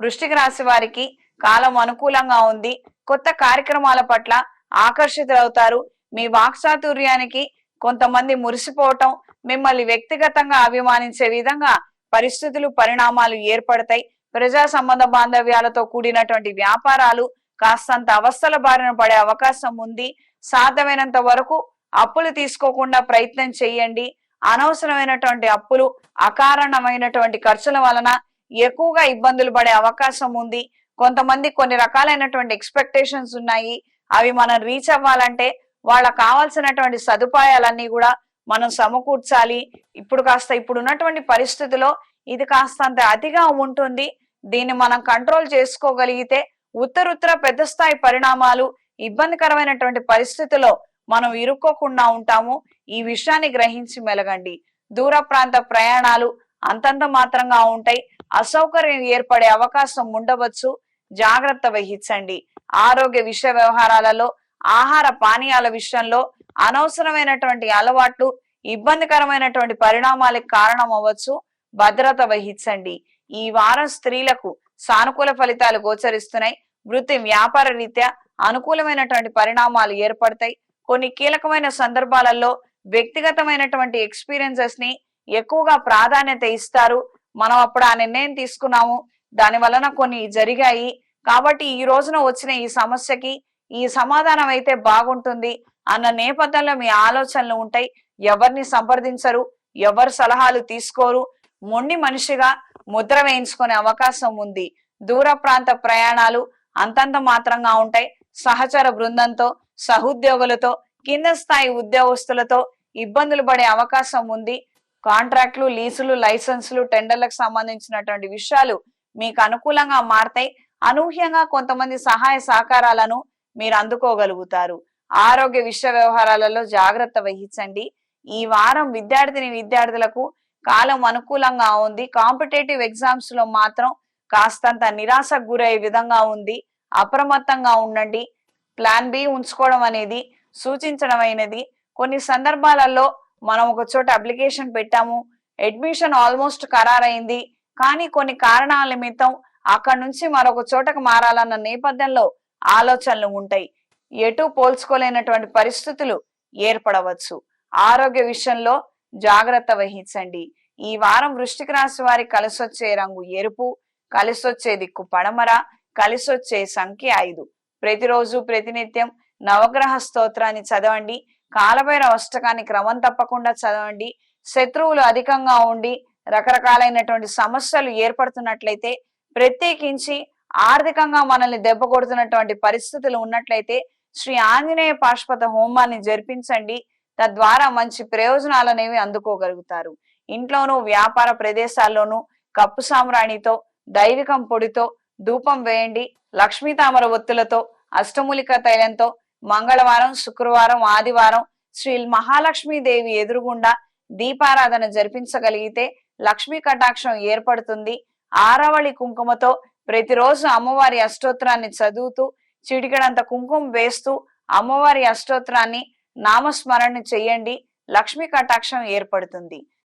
వృష్టిక రాశి వారికి కాలం అనుకూలంగా ఉంది. కొత్త కార్యక్రమాల పట్ల ఆకర్షితులవుతారు. మీ వాక్చాతుర్యానికి కొంతమంది మురిసిపోవటం మిమ్మల్ని వ్యక్తిగతంగా అభిమానించే విధంగా పరిస్థితులు పరిణామాలు ఏర్పడతాయి. ప్రజా సంబంధ బాంధవ్యాలతో కూడినటువంటి వ్యాపారాలు కాస్తంత అవస్థల బారిన పడే అవకాశం ఉంది. సాధ్యమైనంత వరకు అప్పులు తీసుకోకుండా ప్రయత్నం చేయండి. అనవసరమైనటువంటి అప్పులు అకారణమైనటువంటి ఖర్చుల వలన ఎక్కువగా ఇబ్బందులు పడే అవకాశం ఉంది. కొంతమంది కొన్ని రకాలైనటువంటి ఎక్స్పెక్టేషన్స్ ఉన్నాయి. అవి మనం రీచ్ అవ్వాలంటే వాళ్ళ కావాల్సినటువంటి సదుపాయాలన్నీ కూడా మనం సమకూర్చాలి. ఇప్పుడు కాస్త ఇప్పుడు ఉన్నటువంటి పరిస్థితిలో ఇది కాస్తంత అతిగా ఉంటుంది. దీన్ని మనం కంట్రోల్ చేసుకోగలిగితే ఉత్తరుత్తర పెద్ద స్థాయి పరిణామాలు ఇబ్బందికరమైనటువంటి పరిస్థితిలో మనం ఇరుక్కోకుండా ఉంటాము. ఈ విషయాన్ని గ్రహించి మెలగండి. దూర ప్రాంత ప్రయాణాలు అంతంత మాత్రంగా ఉంటాయి. అసౌకర్యం ఏర్పడే అవకాశం ఉండవచ్చు. జాగ్రత్త వహించండి. ఆరోగ్య విషయ వ్యవహారాలలో ఆహార పానీయాల విషయంలో అనవసరమైనటువంటి అలవాట్లు ఇబ్బందికరమైనటువంటి పరిణామాలకు కారణం అవ్వచ్చు భద్రత వహించండి. ఈ వారం స్త్రీలకు సానుకూల ఫలితాలు గోచరిస్తున్నాయి. వృత్తి వ్యాపార రీత్యా అనుకూలమైనటువంటి పరిణామాలు ఏర్పడతాయి. కొన్ని కీలకమైన సందర్భాలలో వ్యక్తిగతమైనటువంటి ఎక్స్పీరియన్సెస్ని ఎక్కువగా ప్రాధాన్యత ఇస్తారు. మనం అప్పుడు ఆ నిర్ణయం తీసుకున్నాము. దాని వలన కొన్ని జరిగాయి. కాబట్టి ఈ రోజున వచ్చిన ఈ సమస్యకి ఈ సమాధానం అయితే బాగుంటుంది అన్న నేపథ్యంలో మీ ఆలోచనలు ఉంటాయి. ఎవరిని సంప్రదించరు ఎవరు సలహాలు తీసుకోరు మొండి మనిషిగా ముద్ర వేయించుకునే అవకాశం ఉంది. దూర ప్రాంత ప్రయాణాలు అంతంత మాత్రంగా ఉంటాయి. సహచర బృందంతో సహోద్యోగులతో కింద స్థాయి ఉద్యోగస్తులతో ఇబ్బందులు పడే అవకాశం ఉంది. కాంట్రాక్ట్లు లీసులు లైసెన్సులు టెండర్లకు సంబంధించినటువంటి విషయాలు మీకు అనుకూలంగా మారతాయి. అనూహ్యంగా కొంతమంది సహాయ సహకారాలను మీరు అందుకోగలుగుతారు. ఆరోగ్య విషయ వ్యవహారాలలో జాగ్రత్త వహించండి. ఈ వారం విద్యార్థిని విద్యార్థులకు కాలం అనుకూలంగా ఉంది. కాంపిటేటివ్ ఎగ్జామ్స్లో మాత్రం కాస్తంత నిరాశకు గురయ్యే విధంగా ఉంది. అప్రమత్తంగా ఉండండి. ప్లాన్ బి ఉంచుకోవడం అనేది సూచించడమైనది కొన్ని సందర్భాలలో మనం ఒక చోట అప్లికేషన్ పెట్టాము అడ్మిషన్ ఆల్మోస్ట్ ఖరారైంది. కానీ కొన్ని కారణాల నిమిత్తం అక్కడ నుంచి మరొక చోటకు మారాలన్న నేపథ్యంలో ఆలోచనలు ఉంటాయి. ఎటు పోల్చుకోలేనటువంటి పరిస్థితులు ఏర్పడవచ్చు. ఆరోగ్య విషయంలో జాగ్రత్త వహించండి. ఈ వారం వృష్టికి రాశి వారి కలిసొచ్చే రంగు ఎరుపు కలిసొచ్చే దిక్కు పడమర కలిసొచ్చే సంఖ్య ఐదు. ప్రతిరోజు ప్రతినిత్యం నవగ్రహ స్తోత్రాన్ని చదవండి. కాలభైరవ అష్టకాన్ని క్రమం తప్పకుండా చదవండి. శత్రువులు అధికంగా ఉండి రకరకాలైనటువంటి సమస్యలు ఏర్పడుతున్నట్లయితే ప్రత్యేకించి ఆర్థికంగా మనల్ని దెబ్బ కొడుతున్నటువంటి పరిస్థితులు ఉన్నట్లయితే శ్రీ ఆంజనేయ పాశ్వత హోమాన్ని జరిపించండి. తద్వారా మంచి ప్రయోజనాలు అనేవి అందుకోగలుగుతారు. ఇంట్లోనూ వ్యాపార ప్రదేశాల్లోనూ కప్పు సామ్రాణితో దైవికం పొడితో ధూపం వేయండి. లక్ష్మీ తామర ఒత్తులతో అష్టమూలిక తైలంతో మంగళవారం శుక్రవారం ఆదివారం శ్రీ మహాలక్ష్మీ దేవి ఎదురుగుండా దీపారాధన జరిపించగలిగితే లక్ష్మీ కటాక్షం ఏర్పడుతుంది. ఆరవళి కుంకుమతో ప్రతిరోజు అమ్మవారి అష్టోత్తరాన్ని చదువుతూ చిటికెడంత కుంకుమ వేస్తూ అమ్మవారి అష్టోత్తరాన్ని నామస్మరణ చెయ్యండి లక్ష్మీ కటాక్షం ఏర్పడుతుంది.